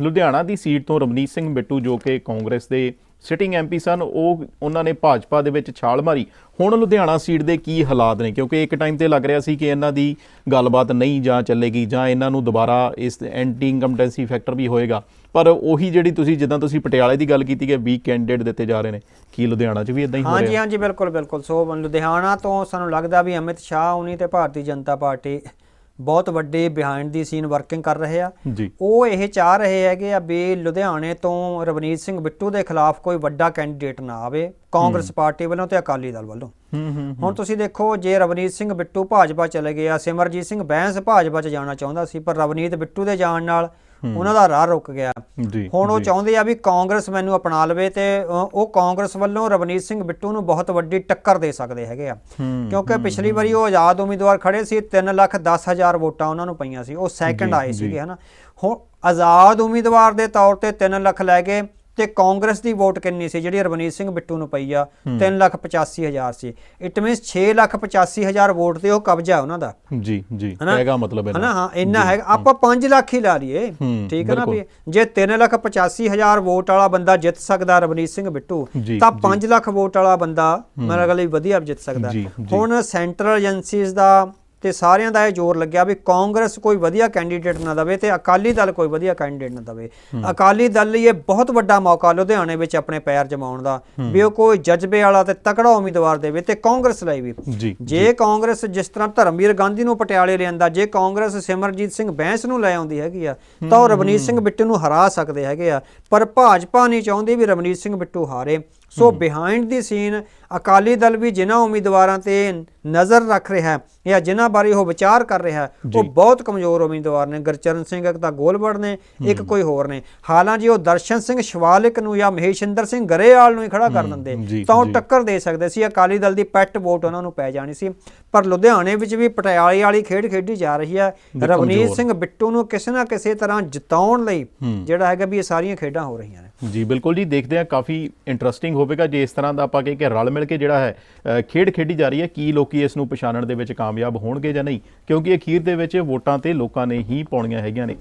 ਲੁਧਿਆਣਾ ਦੀ seat ਤੋਂ ਰਮਨੀਤ ਸਿੰਘ ਬਿੱਟੂ ਜੋ ਕਿ ਕਾਂਗਰਸ ਦੇ ਸਿਟਿੰਗ ਐਮਪੀ ਸਨ ਉਹ ਉਹਨਾਂ ਨੇ ਭਾਜਪਾ ਦੇ ਵਿੱਚ ਛਾਲ ਮਾਰੀ। ਹੁਣ ਲੁਧਿਆਣਾ ਸੀਟ ਦੇ ਕੀ ਹਾਲਾਤ ਨੇ? ਕਿਉਂਕਿ ਇੱਕ ਟਾਈਮ ਤੇ ਲੱਗ ਰਿਹਾ ਸੀ ਕਿ ਇਹਨਾਂ ਦੀ ਗੱਲਬਾਤ ਨਹੀਂ ਜਾਂ ਚੱਲੇਗੀ ਜਾਂ ਇਹਨਾਂ ਨੂੰ ਦੁਬਾਰਾ ਇਸ ਐਂਟੀ ਇਨਕਮਟੈਂਸੀ ਫੈਕਟਰ ਵੀ ਹੋਏਗਾ। ਪਰ ਉਹੀ ਜਿਹੜੀ ਤੁਸੀਂ ਜਿੱਦਾਂ ਤੁਸੀਂ ਪਟਿਆਲੇ ਦੀ ਗੱਲ ਕੀਤੀ ਕਿ 20 ਕੈਂਡੀਡੇਟ ਦਿੱਤੇ ਜਾ ਰਹੇ ਨੇ ਕੀ ਲੁਧਿਆਣਾ 'ਚ ਵੀ ਇਦਾਂ ਹੀ ਹੋ ਹਾਂਜੀ ਰਿਹਾ? ਹਾਂਜੀ ਬਿਲਕੁਲ ਬਿਲਕੁਲ। ਸੋ ਲੁਧਿਆਣਾ ਤੋਂ ਸਾਨੂੰ ਲੱਗਦਾ ਵੀ ਅਮਿਤ ਸ਼ਾਹ ਉਨੀ ਤੇ ਭਾਰਤੀ ਜਨਤਾ ਪਾਰਟੀ ਬਹੁਤ ਵੱਡੇ ਬਿਹਾਈਂਡ ਦੀ ਸੀਨ ਵਰਕਿੰਗ ਕਰ ਰਹੇ ਆ। ਉਹ ਇਹ ਚਾਹ ਰਹੇ ਹੈਗੇ ਆ ਵੀ ਲੁਧਿਆਣੇ ਤੋਂ ਰਵਨੀਤ ਸਿੰਘ ਬਿੱਟੂ ਦੇ ਖਿਲਾਫ ਕੋਈ ਵੱਡਾ ਕੈਂਡੀਡੇਟ ਨਾ ਆਵੇ ਕਾਂਗਰਸ ਪਾਰਟੀ ਵੱਲੋਂ ਤੇ ਅਕਾਲੀ ਦਲ ਵੱਲੋਂ। ਹੁਣ ਤੁਸੀਂ ਦੇਖੋ ਜੇ ਰਵਨੀਤ ਸਿੰਘ ਬਿੱਟੂ ਭਾਜਪਾ ਚਲੇ ਗਿਆ ਸਿਮਰਜੀਤ ਸਿੰਘ ਬੈਂਸ ਭਾਜਪਾ ਚ ਜਾਣਾ ਚਾਹੁੰਦਾ ਸੀ ਪਰ ਰਵਨੀਤ ਬਿੱਟੂ ਦੇ ਜਾਣ ਨਾਲ ਉਹਨਾਂ ਦਾ ਰਾਹ ਰੁਕ ਗਿਆ। ਹੁਣ ਉਹ। ਚਾਹੁੰਦੇ ਆ ਵੀ ਕਾਂਗਰਸ ਮੈਨੂੰ ਅਪਣਾ ਲਵੇ ਤੇ ਉਹ ਕਾਂਗਰਸ ਵੱਲੋਂ ਰਵਨੀਤ ਸਿੰਘ ਬਿੱਟੂ ਨੂੰ ਬਹੁਤ ਵੱਡੀ ਟੱਕਰ ਦੇ ਸਕਦੇ ਹੈਗੇ ਆ। ਕਿਉਂਕਿ ਪਿਛਲੀ ਵਾਰੀ ਉਹ ਆਜ਼ਾਦ ਉਮੀਦਵਾਰ ਖੜੇ ਸੀ 3 ਲੱਖ 10 ਹਜ਼ਾਰ ਵੋਟਾਂ ਉਹਨਾਂ ਨੂੰ ਪਈਆਂ ਸੀ। ਉਹ ਸੈਕੰਡ ਆਏ। ਸੀਗੇ ਹਨਾ। ਹੁਣ ਆਜ਼ਾਦ ਉਮੀਦਵਾਰ ਦੇ ਤੌਰ ਤੇ 3 ਲੱਖ ਲੈ ਗਏ ਤੇ ਕਾਂਗਰਸ ਦੀ ਵੋਟ ਕਿੰਨੀ ਸੀ? ਜਿਹੜੀ ਰਵਨੀਤ ਸਿੰਘ ਬਿੱਟੂ ਨੂੰ ਪਈ ਆ 3 ਲੱਖ 85 ਹਜ਼ਾਰ ਸੀ। ਇਟ ਮੀਨਸ 6 ਲੱਖ 85 ਹਜ਼ਾਰ ਵੋਟ ਤੇ ਉਹ ਕਬਜ਼ਾ ਉਹਨਾਂ ਦਾ। ਜੀ ਜੀ? ਹੈਗਾ ਮਤਲਬ ਇਹਨਾਂ ਹਨਾ? ਹਾਂ ਇੰਨਾ ਹੈਗਾ। ਆਪਾਂ 5 ਲੱਖ ਹੀ ਲਾ ਲਈਏ। ਹੂੰ, ਠੀਕ ਹੈ ਨਾ। ਵੀ ਜੇ 3 ਲੱਖ 85 ਹਜ਼ਾਰ ਵੋਟ ਵਾਲਾ ਬੰਦਾ ਜਿੱਤ ਸਕਦਾ ਰਵਨੀਤ ਸਿੰਘ ਬਿੱਟੂ ਤਾਂ ਜੀ। 5 ਲੱਖ ਵੋਟ ਵਾਲਾ ਬੰਦਾ ਮੇਰੇ ਵਧੀਆ ਜਿੱਤ ਸਕਦਾ। ਹੁਣ ਸੈਂਟਰਲ ਏਜੰਸੀਜ਼ ਦਾ ਤੇ ਸਾਰਿਆਂ ਦਾ ਇਹ ਜ਼ੋਰ ਲੱਗਿਆ ਵੀ ਕਾਂਗਰਸ ਕੋਈ ਵਧੀਆ ਕੈਂਡੀਡੇਟ ਨਾ ਦਵੇ ਤੇ ਅਕਾਲੀ ਦਲ ਕੋਈ ਵਧੀਆ ਕੈਂਡੀਡੇਟ ਨਾ ਦਵੇ। ਅਕਾਲੀ ਦਲ ਲਈ ਇਹ ਬਹੁਤ ਵੱਡਾ ਮੌਕਾ ਲੁਧਿਆਣੇ ਵਿੱਚ ਆਪਣੇ ਪੈਰ ਜਮਾਉਣ ਦਾ ਵੀ ਉਹ ਕੋਈ ਜਜ਼ਬੇ ਵਾਲਾ ਤੇ ਤਕੜਾ ਉਮੀਦਵਾਰ ਦੇਵੇ ਤੇ ਕਾਂਗਰਸ ਲਈ ਵੀ। ਜੀ ਕਾਂਗਰਸ ਜਿਸ ਤਰ੍ਹਾਂ ਧਰਮਵੀਰ ਗਾਂਧੀ ਨੂੰ ਪਟਿਆਲੇ ਲਿਆਂਦਾ ਜੇ ਕਾਂਗਰਸ ਸਿਮਰਜੀਤ ਸਿੰਘ ਬੈਂਸ ਨੂੰ ਲੈ ਆਉਂਦੀ ਹੈਗੀ ਆ ਤਾਂ ਉਹ ਰਵਨੀਤ ਸਿੰਘ ਬਿੱਟੂ ਨੂੰ ਹਰਾ ਸਕਦੇ ਹੈਗੇ ਆ। ਪਰ ਭਾਜਪਾ ਨਹੀਂ ਚਾਹੁੰਦੀ ਵੀ ਰਵਨੀਤ ਸਿੰਘ ਬਿੱਟੂ ਹਾਰੇ। So behind the scene Akali Dal ਵੀ ਜਿਨ੍ਹਾਂ ਉਮੀਦਵਾਰਾਂ ਤੇ ਨਜ਼ਰ ਰੱਖ ਰਿਹਾ ਹੈ ਜਾਂ ਜਿਨ੍ਹਾਂ ਬਾਰੇ ਉਹ ਵਿਚਾਰ ਕਰ ਰਿਹਾ ਹੈ ਉਹ ਬਹੁਤ ਕਮਜ਼ੋਰ ਉਮੀਦਵਾਰ ਨੇ। ਗੁਰਚਰਨ ਸਿੰਘ ਇੱਕ ਤਾਂ ਗੋਲਵੜ ਨੇ ਇੱਕ ਕੋਈ ਹੋਰ ਨੇ। ਹਾਲਾਂਕਿ ਉਹ ਦਰਸ਼ਨ ਸਿੰਘ ਸ਼ਿਵਾਲਿਕ ਨੂੰ ਜਾਂ ਮਹੇਸ਼ਿੰਦਰ ਸਿੰਘ ਗਰੇਵਾਲ ਨੂੰ ਹੀ ਖੜਾ ਕਰ ਦਿੰਦੇ ਤਾਂ ਉਹ। ਟੱਕਰ ਦੇ ਸਕਦੇ ਸੀ। ਅਕਾਲੀ ਦਲ ਦੀ ਪੈਟ ਵੋਟ ਉਹਨਾਂ ਨੂੰ ਪੈ ਜਾਣੀ ਸੀ। ਪਰ ਲੁਧਿਆਣੇ ਵਿੱਚ ਵੀ ਪਟਿਆਲੇ ਵਾਲੀ ਖੇਡ ਖੇਡੀ ਜਾ ਰਹੀ ਹੈ। ਰਵਨੀਤ। ਸਿੰਘ ਬਿੱਟੂ ਨੂੰ ਕਿਸੇ ਨਾ ਕਿਸੇ ਤਰ੍ਹਾਂ ਜਿਤਾਉਣ ਲਈ ਜਿਹੜਾ ਹੈਗਾ ਵੀ ਇਹ ਸਾਰੀਆਂ ਖੇਡਾਂ ਹੋ ਰਹੀਆਂ ਜੀ, ਬਿਲਕੁਲ ਜੀ, ਦੇਖਦੇ ਆ ਕਾਫੀ ਇੰਟਰਸਟਿੰਗ ਹੋਵੇਗਾ ਜੇ ਇਸ ਤਰ੍ਹਾਂ ਦਾ ਆਪਾਂ ਕਹੇ ਕਿ ਰਲ ਮਿਲ ਕੇ ਜਿਹੜਾ ਹੈ ਖੇਡ ਖੇਡੀ ਜਾ ਰਹੀ ਹੈ, ਕੀ ਲੋਕੀ ਇਸ ਨੂੰ ਪਛਾਣਨ ਦੇ ਵਿੱਚ ਕਾਮਯਾਬ ਹੋਣਗੇ ਜਾਂ ਨਹੀਂ, ਕਿਉਂਕਿ ਅਖੀਰ ਦੇ ਵਿੱਚ ਵੋਟਾਂ ਤੇ ਲੋਕਾਂ ਨੇ ਹੀ ਪਾਉਣੀਆਂ ਹੈਗੀਆਂ ਨੇ।